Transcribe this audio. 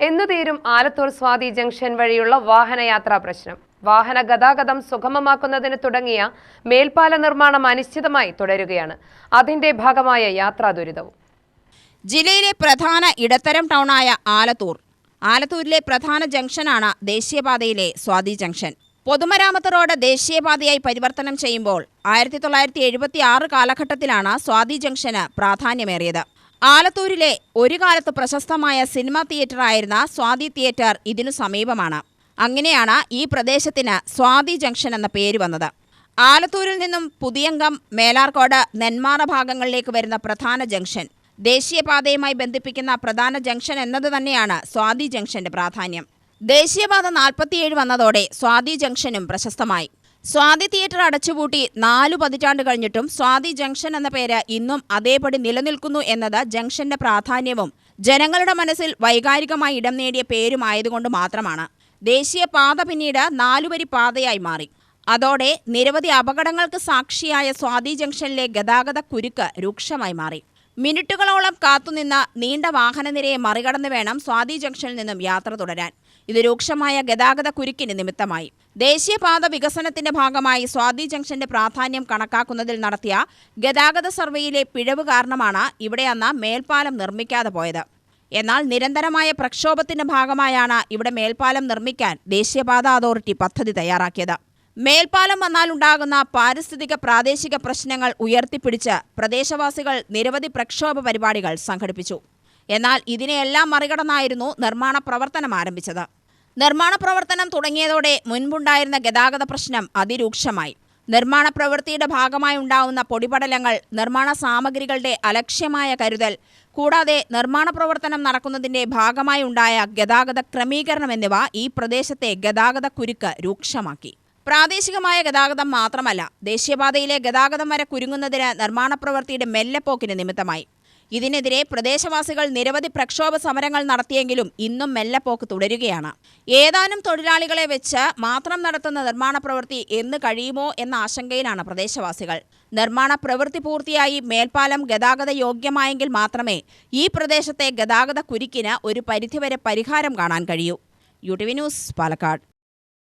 എന്നു തീരും ആലത്തൂർ സ്വാതി ജംഗ്ഷൻ വഴിയുള്ള വാഹനയാത്രാ പ്രശ്നം. വാഹന ഗതാഗതം സുഗമമാക്കുന്നതിന് തുടങ്ങിയ മേൽപ്പാല നിർമ്മാണം അനിശ്ചിതമായി തുടരുകയാണ്. അതിന്റെ ഭാഗമായ യാത്രാ ദുരിതവും. ജില്ലയിലെ പ്രധാന ഇടത്തരം ടൗണായ ആലത്തൂർ. ആലത്തൂരിലെ പ്രധാന ജംഗ്ഷനാണ് ദേശീയപാതയിലെ സ്വാതി ജംഗ്ഷൻ. പൊതുമരാമത്ത് റോഡ് ദേശീയപാതയായി പരിവർത്തനം ചെയ്യുമ്പോൾ ആയിരത്തി തൊള്ളായിരത്തി എഴുപത്തി ആറ് കാലഘട്ടത്തിലാണ് സ്വാതി ജംഗ്ഷന് പ്രാധാന്യമേറിയത്. ആലത്തൂരിലെ ഒരു കാലത്ത് പ്രശസ്തമായ സിനിമാ തിയേറ്ററായിരുന്ന സ്വാതി തിയേറ്റർ ഇതിനു സമീപമാണ്. അങ്ങനെയാണ് ഈ പ്രദേശത്തിന് സ്വാതി ജംഗ്ഷൻ എന്ന പേര് വന്നത്. ആലത്തൂരിൽ നിന്നും പുതിയങ്കം മേലാർക്കോട് നെന്മാറ ഭാഗങ്ങളിലേക്ക് വരുന്ന പ്രധാന ജംഗ്ഷൻ. ദേശീയപാതയുമായി ബന്ധിപ്പിക്കുന്ന പ്രധാന ജംഗ്ഷൻ എന്നത് തന്നെയാണ് സ്വാതി ജംഗ്ഷന്റെ പ്രാധാന്യം. ദേശീയപാത നാൽപ്പത്തിയേഴ് വന്നതോടെ സ്വാതി ജംഗ്ഷനും പ്രശസ്തമായി. സ്വാതി തിയേറ്റർ അടച്ചുപൂട്ടി നാലു പതിറ്റാണ്ട് കഴിഞ്ഞിട്ടും സ്വാതി ജംഗ്ഷൻ എന്ന പേര് ഇന്നും അതേപടി നിലനിൽക്കുന്നു എന്നത് ജംഗ്ഷന്റെ പ്രാധാന്യവും ജനങ്ങളുടെ മനസ്സിൽ വൈകാരികമായി ഇടം നേടിയ പേരുമായതുകൊണ്ട് മാത്രമാണ്. ദേശീയ പാത പിന്നീട് നാലുവരി പാതയായി മാറി. അതോടെ നിരവധി അപകടങ്ങൾക്ക് സാക്ഷിയായ സ്വാതി ജംഗ്ഷനിലെ ഗതാഗത കുരുക്ക് രൂക്ഷമായി മാറി. മിനിറ്റുകളോളം കാത്തുനിന്ന നീണ്ട വാഹനനിരയെ മറികടന്ന് വേണം സ്വാതി ജംഗ്ഷനിൽ നിന്നും യാത്ര തുടരാൻ. ഇത് രൂക്ഷമായ ഗതാഗത കുരുക്കിന് നിമിത്തമായി. ദേശീയപാത വികസനത്തിന്റെ ഭാഗമായി സ്വാതി ജംഗ്ഷന്റെ പ്രാധാന്യം കണക്കാക്കുന്നതിൽ നടത്തിയ ഗതാഗത സർവേയിലെ പിഴവ് കാരണമാണ് ഇവിടെ അന്ന് മേൽപ്പാലം നിർമ്മിക്കാതെ പോയത്. എന്നാൽ നിരന്തരമായ പ്രക്ഷോഭത്തിന്റെ ഭാഗമായാണ് ഇവിടെ മേൽപ്പാലം നിർമ്മിക്കാൻ ദേശീയപാത അതോറിറ്റി പദ്ധതി തയ്യാറാക്കിയത്. മേൽപ്പാലം വന്നാലുണ്ടാകുന്ന പാരിസ്ഥിതിക പ്രാദേശിക പ്രശ്നങ്ങൾ ഉയർത്തിപ്പിടിച്ച് പ്രദേശവാസികൾ നിരവധി പ്രക്ഷോഭ പരിപാടികൾ സംഘടിപ്പിച്ചു. എന്നാൽ ഇതിനെയെല്ലാം മറികടന്നായിരുന്നു നിർമ്മാണ പ്രവർത്തനം ആരംഭിച്ചത്. നിർമ്മാണ പ്രവർത്തനം തുടങ്ങിയതോടെ മുൻപുണ്ടായിരുന്ന ഗതാഗത പ്രശ്നം അതിരൂക്ഷമായി. നിർമ്മാണ പ്രവൃത്തിയുടെ ഭാഗമായി ഉണ്ടാവുന്ന പൊടിപടലങ്ങൾ നിർമ്മാണ സാമഗ്രികളുടെ അലക്ഷ്യമായ കരുതൽ കൂടാതെ നിർമ്മാണ പ്രവർത്തനം നടക്കുന്നതിന്റെ ഭാഗമായി ഉണ്ടായ ഗതാഗത ക്രമീകരണം എന്നിവ ഈ പ്രദേശത്തെ ഗതാഗത കുരുക്ക് രൂക്ഷമാക്കി. പ്രാദേശികമായ ഗതാഗതം മാത്രമല്ല ദേശീയപാതയിലെ ഗതാഗതം വരെ കുരുങ്ങുന്നതിന് നിർമ്മാണ പ്രവൃത്തിയുടെ മെല്ലെപ്പോക്കിന് നിമിത്തമായി. ഇതിനെതിരെ പ്രദേശവാസികൾ നിരവധി പ്രക്ഷോഭ സമരങ്ങൾ നടത്തിയെങ്കിലും ഇന്നും മെല്ലെപ്പോക്ക് തുടരുകയാണ്. ഏതാനും തൊഴിലാളികളെ വെച്ച് മാത്രം നടത്തുന്ന നിർമ്മാണ പ്രവൃത്തി എന്ന് കഴിയുമോ എന്ന ആശങ്കയിലാണ് പ്രദേശവാസികൾ. നിർമ്മാണ പ്രവൃത്തി പൂർത്തിയായി മേൽപ്പാലം ഗതാഗത യോഗ്യമായെങ്കിൽ മാത്രമേ ഈ പ്രദേശത്തെ ഗതാഗത കുരുക്കിന് ഒരു പരിധിവരെ പരിഹാരം കാണാൻ കഴിയൂ. U T V news Palakkad.